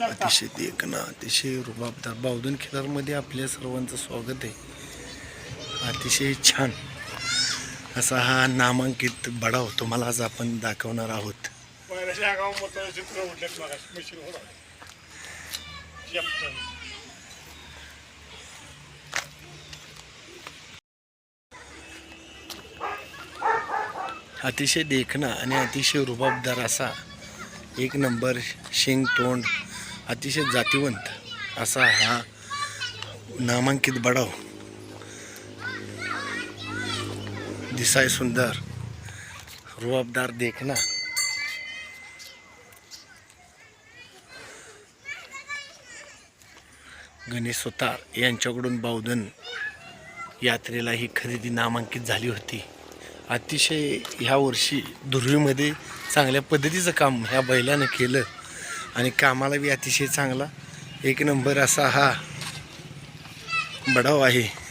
अतिशय देखणं अतिशय रुबाबदार बावधन खिलारमध्ये आपल्या सर्वांचं स्वागत आहे. अतिशय छान असा हा नामांकित बडाव तुम्हाला आज आपण दाखवणार आहोत. अतिशय देखणा आणि अतिशय रुबाबदार असा एक नंबर शेंग तोंड अतिशय जातीवंत असा हा नामांकित बडाव. दिसाय सुंदर रुबाबदार देखना गणेश सुतार यांच्याकडून बावधन यात्रेला ही खरेदी नामांकित झाली होती. अतिशय ह्या वर्षी धुर्वीमध्ये चांगल्या पद्धतीचं काम ह्या बैलानं केलं. आणि कामाला बी अतिशय चांगला. एक नंबर असा हा बडाव आहे.